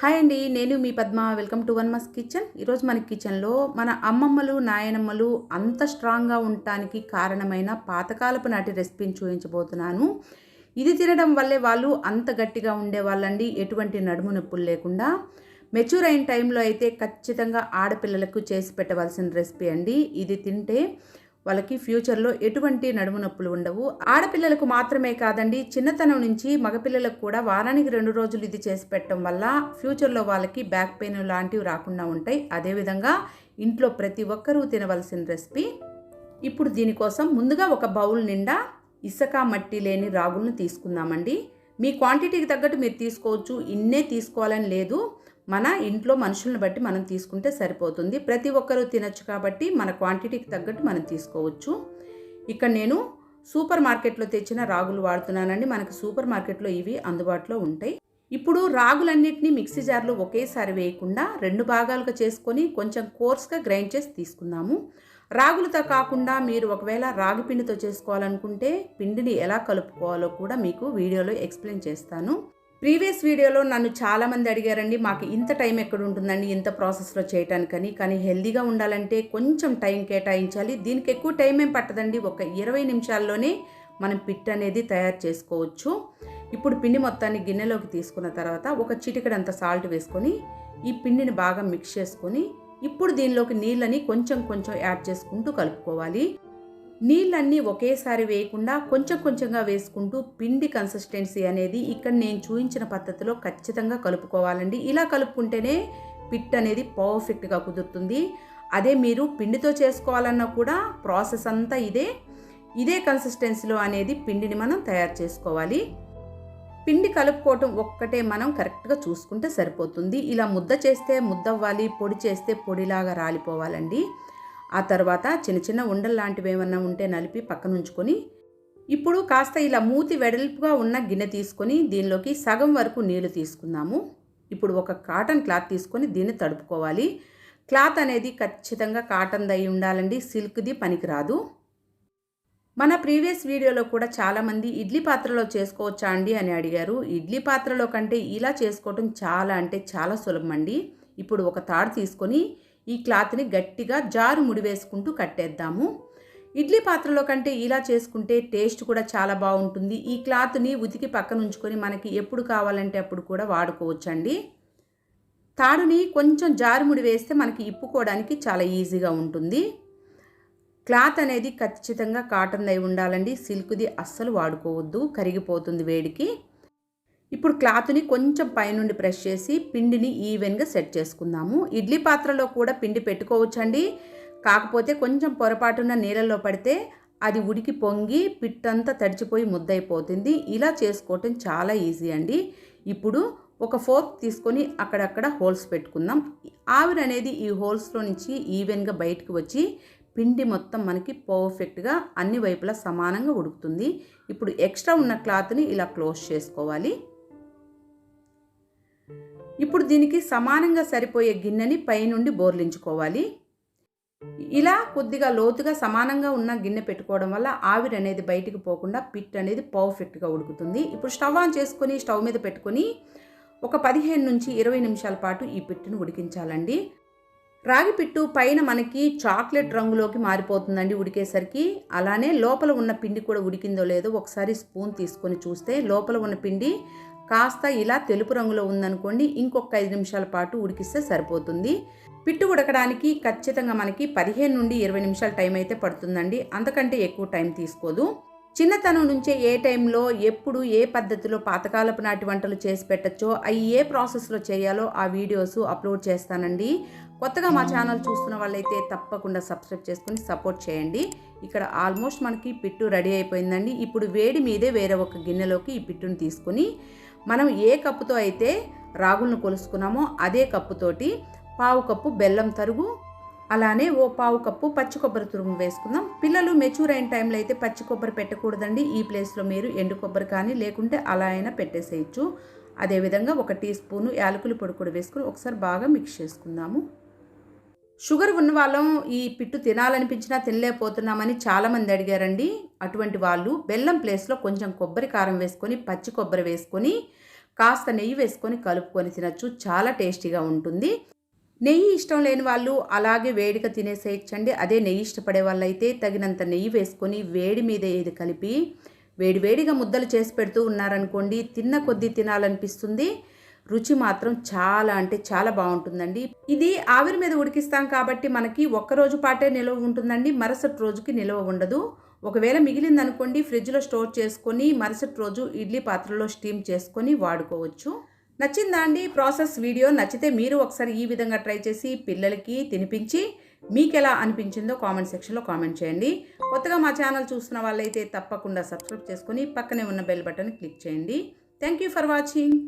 Hi అండి నేను మీ Padma. Welcome to Vanamma's kitchen. ఈరోజు మన కిచెన్లో మన అమ్మమ్మలు నాయనమ్మలు అంత స్ట్రాంగ్గా ఉండటానికి కారణమైన పాతకాలపు నాటి రెసిపీని చూపించబోతున్నాను. ఇది తినడం వల్లే వాళ్ళు అంత గట్టిగా ఉండేవాళ్ళండి. ఎటువంటి నడుము నొప్పులు లేకుండా. మెచ్యూర్ అయిన టైంలో అయితే ఖచ్చితంగా ఆడపిల్లలకు చేసి పెట్టవలసిన రెసిపీ అండి. ఇది తింటే వాళ్ళకి ఫ్యూచర్లో ఎటువంటి నడుము నొప్పులు ఉండవు. ఆడపిల్లలకు మాత్రమే కాదండి చిన్నతనం నుంచి మగపిల్లలకు కూడా వారానికి రెండు రోజులు ఇది చేసి పెట్టడం వల్ల ఫ్యూచర్లో వాళ్ళకి బ్యాక్ పెయిన్ లాంటివి రాకుండా ఉంటాయి. అదేవిధంగా ఇంట్లో ప్రతి ఒక్కరూ తినవలసిన రెసిపీ. ఇప్పుడు దీనికోసం ముందుగా ఒక బౌల్ నిండా ఇసుక మట్టి లేని రాగులను తీసుకుందామండి. మీ క్వాంటిటీకి తగ్గట్టు మీరు తీసుకోవచ్చు. ఇన్నే తీసుకోవాలని లేదు. మన ఇంట్లో మనుషులను బట్టి మనం తీసుకుంటే సరిపోతుంది. ప్రతి ఒక్కరూ తినొచ్చు కాబట్టి మన క్వాంటిటీకి తగ్గట్టు మనం తీసుకోవచ్చు. ఇక్కడ నేను సూపర్ మార్కెట్లో తెచ్చిన రాగులు వాడుతున్నానండి. మనకి సూపర్ మార్కెట్లో ఇవి అందుబాటులో ఉంటాయి. ఇప్పుడు రాగులన్నింటినీ మిక్సీ జార్లో ఒకేసారి వేయకుండా రెండు భాగాలుగా చేసుకొని కొంచెం కోర్స్గా గ్రైండ్ చేసి తీసుకుందాము. రాగులతో కాకుండా మీరు ఒకవేళ రాగి పిండితో చేసుకోవాలనుకుంటే పిండిని ఎలా కలుపుకోవాలో కూడా మీకు వీడియోలో ఎక్స్ప్లెయిన్ చేస్తాను. ప్రీవియస్ వీడియోలో నన్ను చాలామంది అడిగారండి మాకు ఇంత టైం ఎక్కడ ఉంటుందండి ఇంత ప్రాసెస్లో చేయటానికని? కానీ హెల్దీగా ఉండాలంటే కొంచెం టైం కేటాయించాలి. దీనికి ఎక్కువ టైం ఏం పట్టదండి ఒక ఇరవై నిమిషాల్లోనే మనం పిట్ అనేది తయారు చేసుకోవచ్చు. ఇప్పుడు పిండి మొత్తాన్ని గిన్నెలోకి తీసుకున్న తర్వాత ఒక చిటికడంత సాల్ట్ వేసుకొని ఈ పిండిని బాగా మిక్స్ చేసుకొని ఇప్పుడు దీనిలోకి నీళ్ళని కొంచెం కొంచెం యాడ్ చేసుకుంటూ కలుపుకోవాలి. నీళ్ళన్నీ ఒకేసారి వేయకుండా కొంచెం కొంచెంగా వేసుకుంటూ పిండి కన్సిస్టెన్సీ అనేది ఇక్కడ నేను చూపించిన పద్ధతిలో ఖచ్చితంగా కలుపుకోవాలండి. ఇలా కలుపుకుంటేనే పిట్ అనేది పర్ఫెక్ట్గా కుదురుతుంది. అదే మీరు పిండితో చేసుకోవాలన్నా కూడా ప్రాసెస్ అంతా ఇదే. ఇదే కన్సిస్టెన్సీలో అనేది పిండిని మనం తయారు చేసుకోవాలి. పిండి కలుపుకోవటం ఒక్కటే మనం కరెక్ట్గా చూసుకుంటే సరిపోతుంది. ఇలా ముద్ద చేస్తే ముద్దవ్వాలి పొడి చేస్తే పొడిలాగా రాలిపోవాలండి. ఆ తర్వాత చిన్న చిన్న ఉండలు లాంటివి ఏమన్నా ఉంటే నలిపి పక్కన ఉంచుకొని ఇప్పుడు కాస్త ఇలా మూతి వెడల్పుగా ఉన్న గిన్నె తీసుకొని దీనిలోకి సగం వరకు నీళ్ళు తీసుకుందాము. ఇప్పుడు ఒక కాటన్ క్లాత్ తీసుకొని దీన్ని తడుపుకోవాలి. క్లాత్ అనేది ఖచ్చితంగా కాటన్ దయి ఉండాలండి సిల్క్ది పనికిరాదు. మన ప్రీవియస్ వీడియోలో కూడా చాలామంది ఇడ్లీ పాత్రలో చేసుకోవచ్చా అండి అని అడిగారు. ఇడ్లీ పాత్రలో కంటే ఇలా చేసుకోవటం చాలా అంటే చాలా సులభం అండి ఇప్పుడు ఒక తాడు తీసుకొని ఈ క్లాత్ని గట్టిగా జారు ముడివేసుకుంటూ కట్టేద్దాము. ఇడ్లీ పాత్రలో కంటే ఇలా చేసుకుంటే టేస్ట్ కూడా చాలా బాగుంటుంది. ఈ క్లాత్ని ఉతికి పక్కన ఉంచుకొని మనకి ఎప్పుడు కావాలంటే అప్పుడు కూడా వాడుకోవచ్చండి. తాడుని కొంచెం జారుముడి వేస్తే మనకి ఇప్పుకోవడానికి చాలా ఈజీగా ఉంటుంది. క్లాత్ అనేది ఖచ్చితంగా కాటన్ అయి ఉండాలండి. సిల్క్ది అస్సలు వాడుకోవద్దు. కరిగిపోతుంది వేడికి. ఇప్పుడు క్లాత్ని కొంచెం పైనుండి ప్రెస్ చేసి పిండిని ఈవెన్గా సెట్ చేసుకుందాము. ఇడ్లీ పాత్రలో కూడా పిండి పెట్టుకోవచ్చండి. కాకపోతే కొంచెం పొరపాటున నీళ్ళల్లో పడితే అది ఉడికి పొంగి పిట్టంతా తడిచిపోయి ముద్దయిపోతుంది. ఇలా చేసుకోవటం చాలా ఈజీ అండి. ఇప్పుడు ఒక ఫోర్క్ తీసుకొని అక్కడక్కడ హోల్స్ పెట్టుకుందాం. ఆవిరి అనేది ఈ హోల్స్లో నుంచి ఈవెన్గా బయటకు వచ్చి పిండి మొత్తం మనకి పర్ఫెక్ట్గా అన్ని వైపులా సమానంగా ఉడుకుతుంది. ఇప్పుడు ఎక్స్ట్రా ఉన్న క్లాత్ని ఇలా క్లోజ్ చేసుకోవాలి. ఇప్పుడు దీనికి సమానంగా సరిపోయే గిన్నెని పైనుండి బోర్లించుకోవాలి. ఇలా కొద్దిగా లోతుగా సమానంగా ఉన్న గిన్నె పెట్టుకోవడం వల్ల ఆవిరి అనేది బయటికి పోకుండా పిట్ అనేది పర్ఫెక్ట్గా ఉడుకుతుంది. ఇప్పుడు స్టవ్ ఆన్ చేసుకొని స్టవ్ మీద పెట్టుకొని ఒక పదిహేను నుంచి ఇరవై నిమిషాల పాటు ఈ పిట్టును ఉడికించాలండి. రాగి పిట్టు పైన మనకి చాక్లెట్ రంగులోకి మారిపోతుందండి ఉడికేసరికి. అలానే లోపల ఉన్న పిండి కూడా ఉడికిందో లేదో ఒకసారి స్పూన్ తీసుకొని చూస్తే లోపల ఉన్న పిండి కాస్త ఇలా తెలుపు రంగులో ఉందనుకోండి ఇంకొక ఐదు నిమిషాల పాటు ఉడికిస్తే సరిపోతుంది. పిట్టు ఉడకడానికి ఖచ్చితంగా మనకి పదిహేను నుండి ఇరవై నిమిషాల టైం అయితే పడుతుందండి. అంతకంటే ఎక్కువ టైం తీసుకోదు. చిన్నతనం నుంచే ఏ టైంలో ఎప్పుడు ఏ పద్ధతిలో పాతకాలపు నాటి వంటలు చేసి పెట్టచ్చో అవి ఏ ప్రాసెస్లో చేయాలో ఆ వీడియోస్ అప్లోడ్ చేస్తానండి. కొత్తగా మా ఛానల్ చూస్తున్న వాళ్ళైతే తప్పకుండా సబ్స్క్రైబ్ చేసుకుని సపోర్ట్ చేయండి. ఇక్కడ ఆల్మోస్ట్ మనకి పిట్టు రెడీ అయిపోయిందండి. ఇప్పుడు వేడి మీదే వేరే ఒక గిన్నెలోకి ఈ పిట్టును తీసుకుని మనం ఏ కప్పుతో అయితే రాగులను కొలుసుకున్నామో అదే కప్పుతోటి పావు కప్పు బెల్లం తరుగు అలానే ఓ పావు కప్పు పచ్చి కొబ్బరి తురుము వేసుకుందాం. పిల్లలు మెచ్యూర్ అయిన టైంలో అయితే పచ్చి కొబ్బరి పెట్టకూడదండి. ఈ ప్లేస్లో మీరు ఎండు కొబ్బరి కానీ లేకుంటే అలా అయినా పెట్టేసేయచ్చు. అదేవిధంగా ఒక టీ స్పూను యాలకులు పొడి కూడా వేసుకుని ఒకసారి బాగా మిక్స్ చేసుకుందాము. షుగర్ ఉన్న వాళ్ళం ఈ పిట్టు తినాలనిపించినా తినలేకపోతున్నామని చాలామంది అడిగారండి. అటువంటి వాళ్ళు బెల్లం ప్లేస్లో కొంచెం కొబ్బరి కారం వేసుకొని పచ్చి కొబ్బరి వేసుకొని కాస్త నెయ్యి వేసుకొని కలుపుకొని తినచ్చు. చాలా టేస్టీగా ఉంటుంది. నెయ్యి ఇష్టం లేని వాళ్ళు అలాగే వేడిగా తినేసేయచ్చండి. అదే నెయ్యి ఇష్టపడే వాళ్ళైతే తగినంత నెయ్యి వేసుకొని వేడి మీద ఏది కలిపి వేడివేడిగా ముద్దలు చేసి పెడుతూ ఉన్నారనుకోండి తిన్న కొద్దీ తినాలనిపిస్తుంది. రుచి మాత్రం చాలా అంటే చాలా బాగుంటుందండి. ఇది ఆవిరి మీద ఉడికిస్తాం కాబట్టి మనకి ఒక్కరోజు పాటే నిల్వ ఉంటుందండి. మరుసటి రోజుకి నిల్వ ఉండదు. ఒకవేళ మిగిలిందనుకోండి ఫ్రిడ్జ్లో స్టోర్ చేసుకొని మరుసటి రోజు ఇడ్లీ పాత్రలో స్టీమ్ చేసుకొని వాడుకోవచ్చు. నచ్చిందా అండి? ప్రాసెస్ వీడియో నచ్చితే మీరు ఒకసారి ఈ విధంగా ట్రై చేసి పిల్లలకి తినిపించి మీకు ఎలా అనిపించిందో కామెంట్ సెక్షన్లో కామెంట్ చేయండి. కొత్తగా మా ఛానల్ చూస్తున్న వాళ్ళైతే తప్పకుండా సబ్స్క్రైబ్ చేసుకొని పక్కనే ఉన్న బెల్ బటన్ క్లిక్ చేయండి. Thank you for watching.